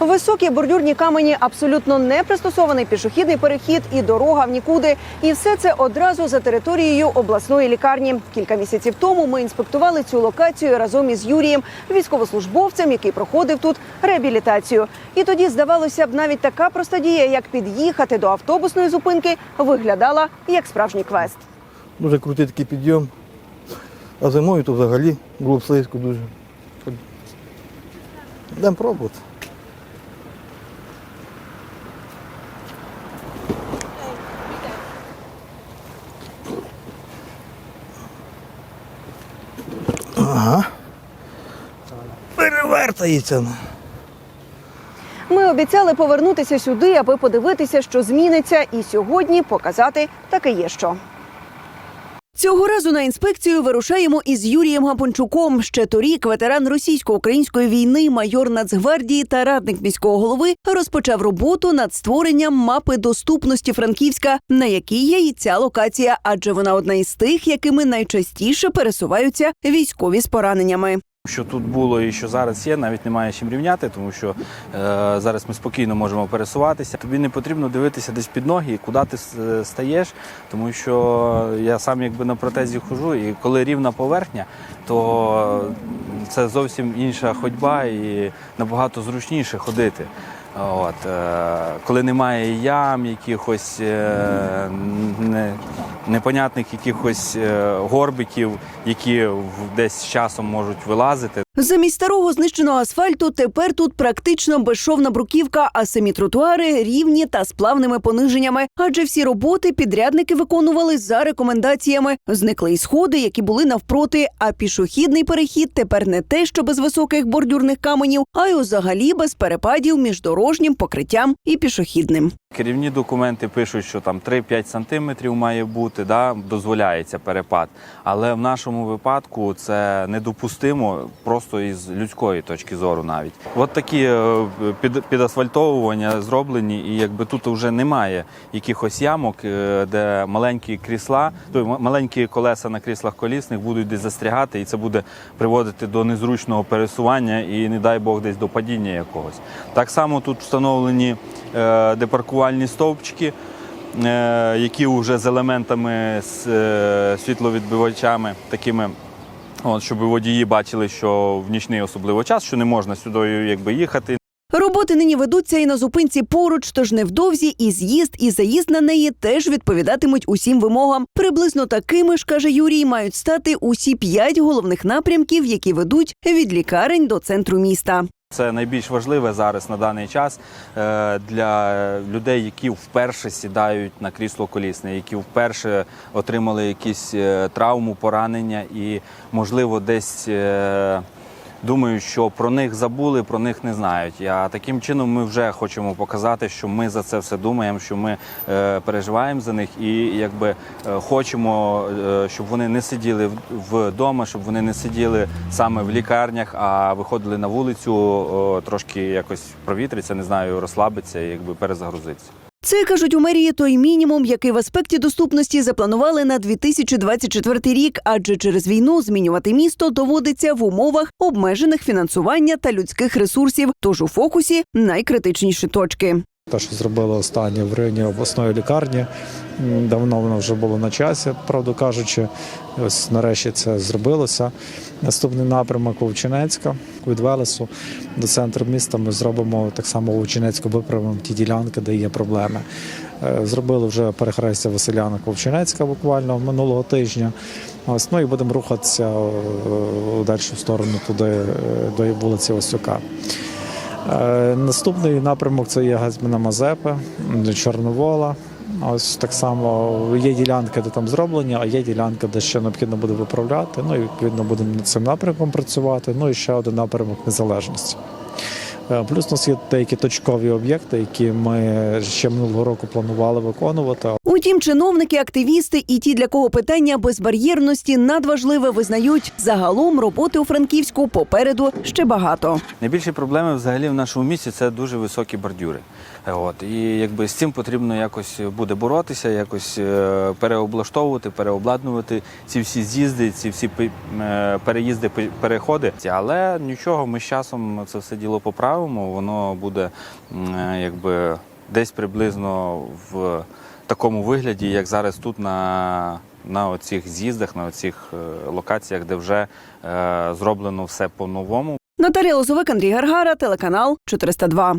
Високі бордюрні камені, абсолютно не пристосований пішохідний перехід і дорога в нікуди. І все це одразу за територією обласної лікарні. Кілька місяців тому ми інспектували цю локацію разом із Юрієм, військовослужбовцем, який проходив тут реабілітацію. І тоді здавалося б, навіть така проста дія, як під'їхати до автобусної зупинки, виглядала як справжній квест. Дуже крутий такий підйом. А зимою то взагалі було б слизько дуже. Йдемо пробувати. Ага. Перевертається. Ми обіцяли повернутися сюди, аби подивитися, що зміниться, і сьогодні показати таке є що. Цього разу на інспекцію вирушаємо із Юрієм Гапончуком. Ще торік ветеран російсько-української війни, майор Нацгвардії та радник міського голови розпочав роботу над створенням мапи доступності Франківська, на якій є і ця локація, адже вона одна із тих, якими найчастіше пересуваються військові з пораненнями. Що тут було і що зараз є, навіть немає чим рівняти, тому що е, зараз ми спокійно можемо пересуватися. Тобі не потрібно дивитися десь під ноги, куди ти стаєш, тому що я сам якби на протезі хожу, і коли рівна поверхня, то це зовсім інша ходьба і набагато зручніше ходити. От, е, коли немає ям, якихось е, не, непонятних якихось е, горбиків, які десь з часом можуть вилазити. Замість старого знищеного асфальту тепер тут практично безшовна бруківка, а самі тротуари рівні та з плавними пониженнями. Адже всі роботи підрядники виконували за рекомендаціями. Зникли й сходи, які були навпроти. А пішохідний перехід тепер не те, що без високих бордюрних каменів, а й взагалі без перепадів між дорожнім покриттям і пішохідним. Керівні документи пишуть, що там 3-5 сантиметрів має бути, да, дозволяється перепад. Але в нашому випадку це недопустимо просто із людської точки зору навіть. От такі е, під, підасфальтовування зроблені, і якби тут вже немає якихось ямок, е, де маленькі крісла, то маленькі колеса на кріслах колісних будуть десь застрягати, і це буде приводити до незручного пересування і, не дай Бог, десь до падіння якогось. Так само тут встановлені е, депаркувальні стовпчики, е, які вже з елементами з світловідбивачами такими. От, щоб водії бачили, що в нічний особливо час, що не можна сюди якби їхати. Роботи нині ведуться і на зупинці поруч, тож невдовзі і з'їзд, і заїзд на неї теж відповідатимуть усім вимогам. Приблизно такими ж каже Юрій, мають стати усі п'ять головних напрямків, які ведуть від лікарень до центру міста. Це найбільш важливе зараз на даний час е, для людей, які вперше сідають на крісло колісне, які вперше отримали якісь е, травму, поранення і, можливо, десь. Е, Думаю, що про них забули, про них не знають. А таким чином ми вже хочемо показати, що ми за це все думаємо, що ми е, переживаємо за них і якби е, хочемо, е, щоб вони не сиділи вдома, щоб вони не сиділи саме в лікарнях, а виходили на вулицю, о, трошки якось провітритися, не знаю, розслабитися і якби перезагрузитися. Це кажуть у мерії той мінімум, який в аспекті доступності запланували на 2024 рік, адже через війну змінювати місто доводиться в умовах обмежених фінансування та людських ресурсів. Тож у фокусі найкритичніші точки. Те, що зробили останнє в районі обласної лікарні, давно воно вже було на часі, правду кажучи. Ось нарешті це зробилося. Наступний напрямок Вовчинецька від Велесу до центру міста. Ми зробимо так само Вовчинецьку, виправимо ті ділянки, де є проблеми. Е, Зробили вже перехрестя Василянок Вовчинецька буквально минулого тижня. Ось ну і будемо рухатися е, у дальшу сторону туди е, до вулиці Васюка. Е, Наступний напрямок це є Газміна Мазепи, Чорновола. Ось так само є ділянки, де там зроблені, а є ділянки, де ще необхідно буде виправляти. Ну і відповідно будемо над цим напрямком працювати. Ну і ще один напрямок незалежності. Е, Плюс у нас є деякі точкові об'єкти, які ми ще минулого року планували виконувати. Утім, чиновники, активісти і ті, для кого питання безбар'єрності надважливе, визнають загалом роботи у Франківську попереду ще багато. Найбільші проблеми взагалі в нашому місті це дуже високі бордюри. Е, От і якби з цим потрібно якось буде боротися, якось е, переоблаштовувати, переобладнувати ці всі з'їзди, ці всі переїзди, переходи. Але нічого, ми з часом це все діло поправимо. Поставимо, воно буде е, якби десь приблизно в такому вигляді, як зараз тут на, на оцих з'їздах, на оцих е, локаціях, де вже е, зроблено все по-новому. Наталія Лозовик, Андрій Гаргара, телеканал 402.